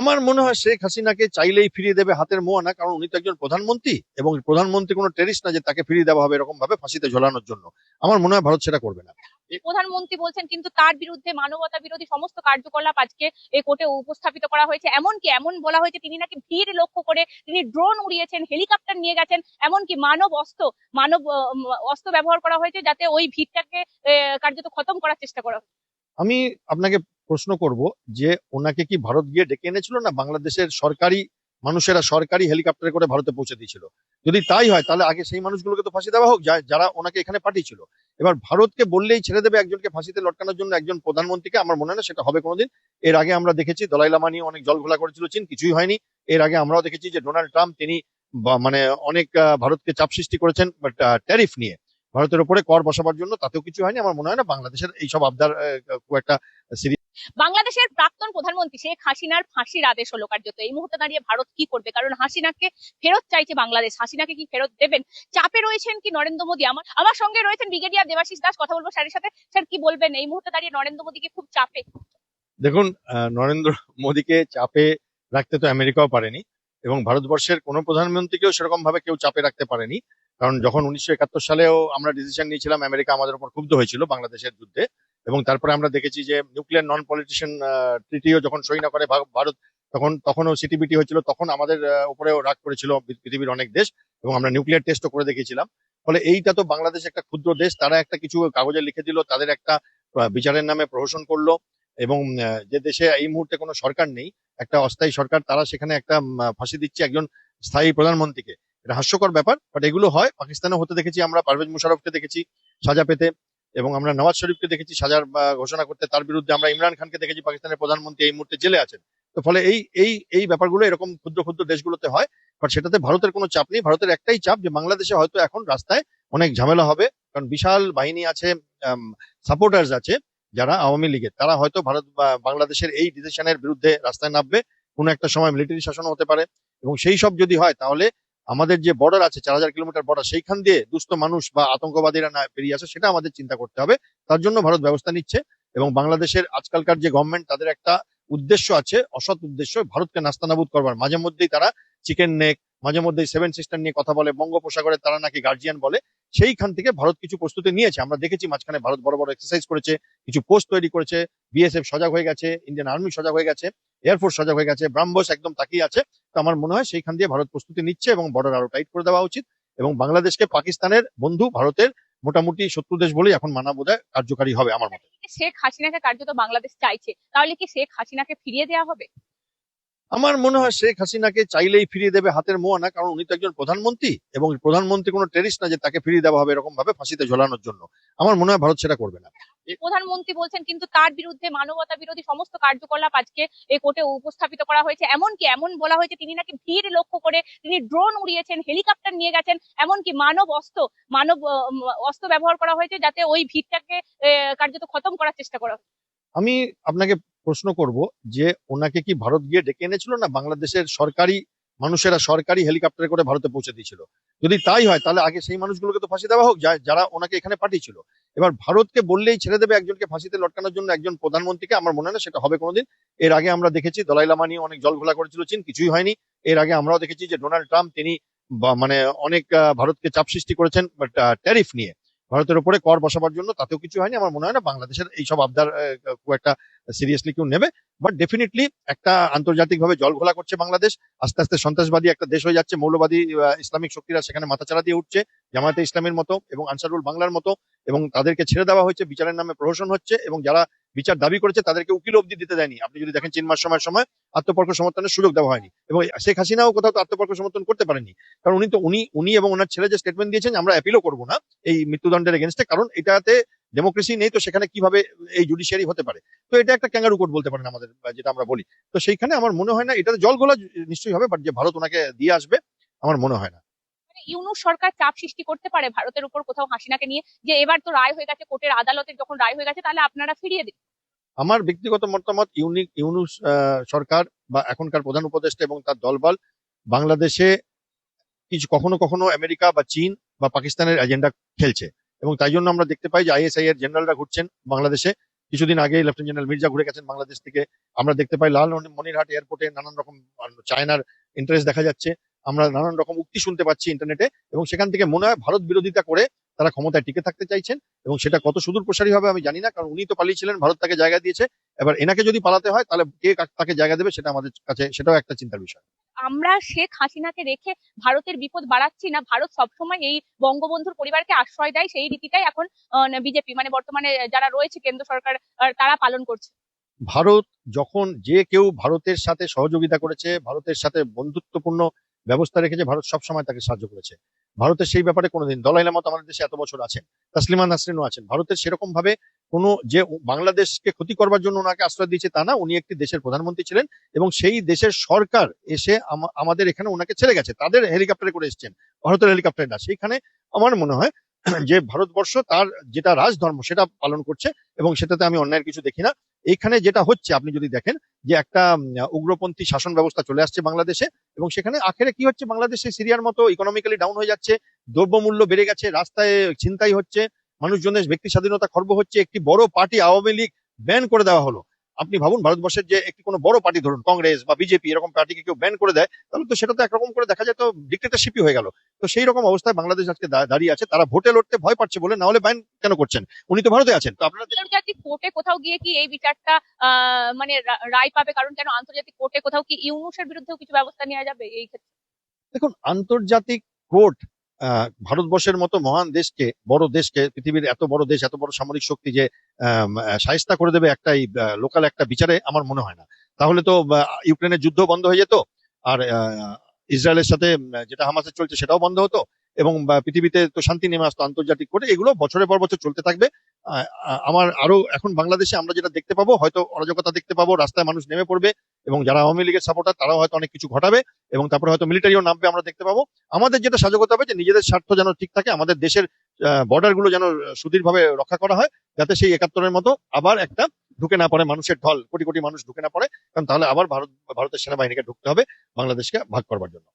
আমার মনে হয় শেখ হাসিনাকে চাইলেই ফিরিয়ে দেবে হাতের মোয়া না কারণ উনি তো একজন প্রধানমন্ত্রী এবং প্রধানমন্ত্রী কোনো টেরিস্ট না যে তাকে ফিরিয়ে দেওয়া হবে এরকম ভাবে ফাঁসিতে ঝোলানোর জন্য। আমার মনে হয় ভারত সেটা করবে না। প্রধানমন্ত্রী বলছেন কিন্তু তার বিরুদ্ধে মানবতা বিরোধী সমস্ত কার্যকলাপ আজকে এই কোর্টে উপস্থাপিত করা হয়েছে। এমনকি এমন বলা হয়েছে তিনি নাকি ভিড় লক্ষ্য করে তিনি ড্রোন উড়িয়েছেন হেলিকপ্টার নিয়ে গেছেন এমনকি মানব অস্ত্র মানব অস্ত্র ব্যবহার করা হয়েছে যাতে ওই ভিড়টাকে কার্যত খতম করার চেষ্টা করা হয়। আমি আপনাকে প্রশ্ন করব যে ওনাকে কি ভারত গিয়ে ডেকে এনেছিল না বাংলাদেশের সরকারি মানুষেরা সরকারি হেলিকপ্টারে করে ভারতে পৌঁছে দিয়েছিল? যদি তাই হয়, তাহলে আগে সেই মানুষগুলোকে তো ফাঁসি দেওয়া হোক যারা ওনাকে এখানে পাঠিয়েছিল। এবার ভারতকে বললেই ছেড়ে দেবে একজনকে ফাঁসিতে লটকানোর জন্য একজন প্রধানমন্ত্রীকে, আমার মনে হয় না সেটা হবে কোনোদিন। এর আগে আমরা দেখেছি দলাই লামা নিয়ে অনেক জল ঘোলা করেছিল চীন, কিছুই হয়নি। এর আগে আমরাও দেখেছি যে ডোনাল্ড ট্রাম্প তিনি মানে অনেক ভারতকে চাপ সৃষ্টি করেছেন ট্যারিফ নিয়ে। ভারতের উপরে কর বসাবার জন্য তাতেও কিছু হয়নি। আমার মনে হয় না বাংলাদেশের এইসব আবদার খুব একটা বাংলাদেশের প্রাক্তন প্রধানমন্ত্রী শেখ হাসিনার ফাঁসির আদেশ হলো কার্যত। এই মুহূর্তে দাঁড়িয়ে ভারত কি করবে? কারণ হাসিনাকে ফেরত চাইছে বাংলাদেশ। হাসিনাকে কি ফেরত দেবেন? চাপে রয়েছেন কি নরেন্দ্র মোদী? আমার আমার সঙ্গে রয়েছেন ব্রিগেডিয়ার দেবাশিস দাস। কথা বলব স্যারের সাথে। স্যার, কি বলবেন? এই মুহূর্তে দাঁড়িয়ে নরেন্দ্র মোদীকে খুব চাপে। দেখুন নরেন্দ্র মোদীকে চাপে রাখতে তো আমেরিকাও পারেনি এবং ভারতবর্ষের কোনো প্রধানমন্ত্রীকেও সেরকম ভাবে কেউ চাপে রাখতে পারেনি। কারণ যখন উনিশশো একাত্তর সালেও আমরা ডিসিশন নিয়েছিলাম, আমেরিকা আমাদের উপর ক্ষুব্ধ হয়েছিল বাংলাদেশের যুদ্ধে। এবং তারপরে আমরা দেখেছি যে নিউক্লিয়ার নন পলিটিশিয়ান ট্রিটিও যখন সই না করে ভারত, তখন, তখনও সিটিবিটি হয়েছিল, তখন আমাদের উপরেও রাগ করেছিল পৃথিবীর অনেক দেশ এবং আমরা নিউক্লিয়ার টেস্টও করে দেখেছিলাম ফলে এইটা তো বাংলাদেশ একটা ক্ষুদ্র দেশ, তারা একটা কিছু কাগজে লিখে দিল, তাদের একটা বিচারের নামে প্রহসন করল এবং যে দেশে এই মুহূর্তে কোনো সরকার নেই, একটা অস্থায়ী সরকার, তারা সেখানে একটা ফাঁসি দিচ্ছে একজন স্থায়ী প্রধানমন্ত্রীকে। এটা হাস্যকর ব্যাপার বাট এগুলো হয়। পাকিস্তানে হতে দেখেছি আমরা, পারভেজ মুশারফকে দেখেছি, সাজা পেতে। এবং আমরা নওয়াজ শরীফকে দেখেছি সাজার ঘোষণা করতে তার বিরুদ্ধে আমরা ইমরান খানকে দেখেছি পাকিস্তানের প্রধানমন্ত্রী এই মুহূর্তে জেলে আছেন। তো ফলে এই এই এই ব্যাপারগুলো এরকম ক্ষুদ্র ক্ষুদ্র দেশগুলোতে হয়, বাট সেটাতে ভারতের কোনো চাপ নেই। ভারতের একটাই চাপ যে বাংলাদেশে হয়তো এখন রাস্তায় অনেক ঝামেলা হবে, কারণ বিশাল বাহিনী আছে সাপোর্টার্স আছে যারা আওয়ামী লীগের। তারা হয়তো ভারত বাংলাদেশের এই ডিসিশনের বিরুদ্ধে রাস্তায় নামবে। কোনো একটা সময় মিলিটারি শাসন হতে পারে। এবং সেই সব যদি হয়, তাহলে আমাদের যে বর্ডার আছে, চার হাজার কিলোমিটার বর্ডার সেইখান দিয়ে দুস্থ মানুষ বা আতঙ্কবাদীরা না পেরিয়ে আসে, সেটা আমাদের চিন্তা করতে হবে। তার জন্য ভারত ব্যবস্থা নিচ্ছে এবং বাংলাদেশের আজকালকার যে গভর্নমেন্ট তাদের একটা উদ্দেশ্য আছে, অসৎ উদ্দেশ্য, ভারতকে নাস্তানাবুদ করবার। মাঝে মধ্যেই তারা চিকেন নেক মাঝে মধ্যেই সেভেন সিস্টার নিয়ে কথা বলে, বঙ্গোপসাগরে তারা নাকি গার্জিয়ান বলে, সেইখান থেকে ভারত কিছু প্রস্তুতি নিয়েছে। আমরা দেখেছি মাঝখানে ভারত বড় বড় এক্সারসাইজ করেছে, কিছু পোস্ট তৈরি করেছে বিএসএফ সজাগ হয়ে গেছে ইন্ডিয়ান আর্মি সজাগ হয়ে গেছে। এয়ারফোর্স সজাগ হয়ে গেছে ব্রাহ্মস একদম তাকিয়ে আছে। তো আমার মনে হয় সেইখান দিয়ে ভারত প্রস্তুতি নিচ্ছে এবং বর্ডার আরও টাইট করে দেওয়া উচিত এবং বাংলাদেশকে পাকিস্তানের বন্ধু ভারতের মোটামুটি শত্রু দেশ বলেই এখন মানা বোধহয় কার্যকারী হবে আমার মতে। শেখ হাসিনাকে কার্যত বাংলাদেশ চাইছে, তাহলে কি শেখ হাসিনাকে ফিরিয়ে দেওয়া হবে? আমার মনে হয় শেখ হাসিনাকে চাইলেই ফিরিয়ে দেবে হাতের মোয়া না কারণ উনি তো একজন প্রধানমন্ত্রী এবং প্রধানমন্ত্রী কোনো টেরিস্ট না যে তাকে ফিরিয়ে দেওয়া হবে এরকম ভাবে ফাঁসিতে ঝোলানোর জন্য। আমার মনে হয় ভারত সেটা করবে না। প্রধানমন্ত্রী বলছেন কিন্তু তার বিরুদ্ধে মানবতা বিরোধী সমস্ত কার্যকলাপ আজকে এই কোর্টে উপস্থাপিত করা হয়েছে। এমনকি এমন বলা হয়েছে তিনি নাকি ভিড় লক্ষ্য করে তিনি ড্রোন উড়িয়েছেন হেলিকপ্টার নিয়ে গেছেন এমনকি মানব অস্ত্র মানব অস্ত্র ব্যবহার করা হয়েছে যাতে ওই ভিড়টাকে কার্যত খতম করার চেষ্টা করা হয়। আমি আপনাকে প্রশ্ন করব যে ওনাকে কি ভারত গিয়ে ডেকে এনেছিল না বাংলাদেশের সরকারি মানুষেরা সরকারি হেলিকপ্টারে করে ভারতে পৌঁছে দিয়েছিল? যদি তাই হয়, তাহলে আগে সেই মানুষগুলোকে তো ফাঁসি দেওয়া হোক যারা ওনাকে এখানে পাঠিয়েছিল। এবার ভারতকে বললেই ছেড়ে দেবে একজনকে ফাঁসিতে লটকানোর জন্য একজন প্রধানমন্ত্রীকে, আমার মনে হয় না সেটা হবে কোনোদিন। এর আগে আমরা দেখেছি দলাই লামা নিয়ে অনেক জল ঘোলা করেছিল, চীন কিছুই হয়নি। এর আগে আমরাও দেখেছি যে ডোনাল্ড ট্রাম্প, তিনি মানে অনেক ভারতকে চাপ সৃষ্টি করেছেন ট্যারিফ নিয়ে। ভারতের উপরে কর বসাবার জন্য তাতেও কিছু হয়নি। আমার মনে হয় না বাংলাদেশের এইসব আবদার খুব একটা সিরিয়াসলি কেউ নেবে। বাট ডেফিনেটলি একটা আন্তর্জাতিকভাবে জল ঘোলা করছে বাংলাদেশ। আস্তে আস্তে সন্ত্রাসবাদী একটা দেশ হয়ে যাচ্ছে, মৌলবাদী ইসলামিক শক্তিরা সেখানে মাথাচাড়া দিয়ে উঠছে, জামায়াতে ইসলামের মতো এবং আনসারুল বাংলার মতো এবং তাদেরকে ছেড়ে দেওয়া হয়েছে, বিচারের নামে প্রহসন হচ্ছে এবং যারা বিচার দাবি করেছে তাদেরকে উকিল অবধি দিতে দেয়নি। আপনি যদি দেখেন তিন মাস সময়ের সময় আত্মপর্ক সমর্থনের সুযোগ দেওয়া হয়নি। এবং শেখ হাসিনাও কোথাও তো আত্মপক্ষ সমর্থন করতে পারেনি কারণ উনি তো, উনি উনি এবং ওনার ছেলে যে স্টেটমেন্ট দিয়েছেন, আমরা অ্যাপিলও করব না। এই মৃত্যুদণ্ডের এগেনস্টে কারণ এটাতে ডেমোক্রেসি নেই তো সেখানে কীভাবে এই জুডিশিয়ারি হতে পারে? তো এটা একটা ক্যাঙ্গারু কোর্ট বলতে পারেন আমাদের যেটা আমরা বলি। তো সেইখানে আমার মনে হয় না এটাতে জল গোলা নিশ্চয়ই হবে বাট যে ভারত ওনাকে দিয়ে আসবে আমার মনে হয় না। মানে ইউনুস সরকার চাপ সৃষ্টি করতে পারে ভারতের উপর কোথাও হাসিনাকে নিয়ে যে এবার তো রায় হয়ে গেছে কোর্টের আদালতের যখন রায় হয়ে গেছে তাহলে আপনারা ফিরিয়ে দিন। আমার ব্যক্তিগত মতামত ইউনিক ইউনুস আহ, সরকার বা এখনকার প্রধান উপদেষ্টা এবং তার দলবল বাংলাদেশে কিছু কখনো কখনো আমেরিকা বা চীন বা পাকিস্তানের এজেন্ডা খেলছে। এবং তাই জন্য আমরা দেখতে পাই যে আইএসআই এর জেনারেলরা ঘুরছেন বাংলাদেশে। কিছুদিন আগে লেফটেন্যান্ট জেনারেল মির্জা ঘুরে গেছেন বাংলাদেশ থেকে। আমরা দেখতে পাই লাল মনিরহাট এয়ারপোর্টে নানান রকম চায়নার ইন্টারেস্ট দেখা যাচ্ছে। আমরা নানান রকম উক্তি শুনতে পাচ্ছি ইন্টারনেটে এবং সেখান থেকে মনে হয় ভারত বিরোধিতা করে তারা ক্ষমতায় টিকে থাকতে চাইছেন। এবং সেটা কত সুদূর প্রসারী হবে আমি জানি না, কারণ উনি তো পালিয়েছিলেন, ভারত তাকে জায়গা দিয়েছে। এবার এনাকে যদি পালাতে হয়, তাহলে কে তাকে জায়গা দেবে সেটা আমাদের কাছে সেটাও একটা চিন্তার বিষয়। আমরা শেখ হাসিনাকে রেখে ভারতের বিপদ বাড়াচ্ছি না, ভারত সবসময় এই বঙ্গবন্ধুর পরিবারকে আশ্রয় দেয়, সেই রীতিটাই এখন বিজেপি মানে বর্তমানে যারা রয়েছে কেন্দ্র সরকার তারা পালন করছে। ভারত যখন যে কেউ ভারতের সাথে সহযোগিতা করেছে, ভারতের সাথে বন্ধুত্বপূর্ণ ব্যবস্থা রেখেছে, ভারত সবসময় তাকে সাহায্য করেছে। ভারতের সেই ব্যাপারে কোনোদিন দলাই লামা তো আমাদের দেশে এত বছর আছেন। তাসলিমা নাসরিনও আছেন। ভারতের সেরকম ভাবে কোনো যে বাংলাদেশকে ক্ষতি করবার জন্য ওনাকে আশ্রয় দিয়েছে তা না, উনি একটি দেশের প্রধানমন্ত্রী ছিলেন এবং সেই দেশের সরকার এসে আমাদের এখানে ওনাকে ছেড়ে গেছে। তাদের হেলিকপ্টারে করে এসেছেন, ভারতের হেলিকপ্টারে না। সেইখানে আমার মনে হয় যে ভারতবর্ষ তার যেটা রাজধর্ম সেটা পালন করছে এবং সেটাতে আমি অন্যায়ের কিছু দেখি না। এইখানে যেটা হচ্ছে, আপনি যদি দেখেন যে একটা উগ্রপন্থী শাসন ব্যবস্থা চলে আসছে বাংলাদেশে এবং সেখানে আখেরে কি হচ্ছে? বাংলাদেশে সিরিয়ার মতো ইকোনমিক্যালি ডাউন হয়ে যাচ্ছে, দ্রব্যমূল্য বেড়ে গেছে, রাস্তায় ছিনতাই হচ্ছে, মানুষজনের ব্যক্তি স্বাধীনতা খর্ব হচ্ছে, একটি বড় পার্টি আওয়ামী লীগ ব্যান করে দেওয়া হলো। আপনি ভাবুন ভারতবর্ষের যে একটি কোনো বড় পার্টি ধরুন কংগ্রেস বা বিজেপি এরকম পার্টিকে কেউ ব্যান করে দেয় তাহলে তো সেটা তো একরকম করে দেখা যায় তো ডিক্টেটারশিপই হয়ে গেল। তো সেই রকম অবস্থায় বাংলাদেশ আজকে দাঁড়িয়ে আছে। তারা ভোটে লড়তে ভয় পাচ্ছে বলে না হলে ব্যান কেন করছেন? উনি তো ভারতে আছেন তো আপনারা আন্তর্জাতিক কোর্টে কোথাও গিয়ে কি এই বিচারটা আহ, মানে রায় পাবে? কারণ কেন আন্তর্জাতিক কোর্টে কোথাও কি ইউনুসের বিরুদ্ধেও কিছু ব্যবস্থা নেওয়া যাবে এই ক্ষেত্রে? দেখুন আন্তর্জাতিক কোর্ট ভারতবর্ষের মতো মহান দেশকে, বড় দেশকে, পৃথিবীর এত বড় দেশ, এত বড় সামরিক শক্তি যে সাহিস্তা করে দেবে একটা লোকাল একটা বিচারে, আমার মনে হয় না। তাহলে তো ইউক্রেনের যুদ্ধ বন্ধ হয়ে যেত, আর ইসরায়েলের সাথে যেটা হামাসের চলছে সেটাও বন্ধ হতো, এবং পৃথিবীতে তো শান্তি নেমে আসতো আন্তর্জাতিক করে, এগুলো বছরের পর বছর চলতে থাকবে। আমার আরও এখন বাংলাদেশে আমরা যেটা দেখতে পাবো, হয়তো অরাজকতা দেখতে পাবো, রাস্তায় মানুষ নেমে পড়বে এবং যারা আওয়ামী লীগের সাপোর্টার তারাও হয়তো অনেক কিছু ঘটাবে এবং তারপরে হয়তো মিলিটারিও নামবে আমরা দেখতে পাবো। আমাদের যেটা সাজগতা হবে যে নিজেদের স্বার্থ যেন ঠিক থাকে, আমাদের দেশের বর্ডারগুলো যেন সুদীর্ঘভাবে রক্ষা করা হয় যাতে সেই একাত্তরের মতো আবার একটা ঢুকে না পড়ে মানুষের ঢল, কোটি কোটি মানুষ ঢুকে না পড়ে, কারণ তাহলে আবার ভারত, ভারতের সেনাবাহিনীকে ঢুকতে হবে, বাংলাদেশকে ভাগ করবার জন্য।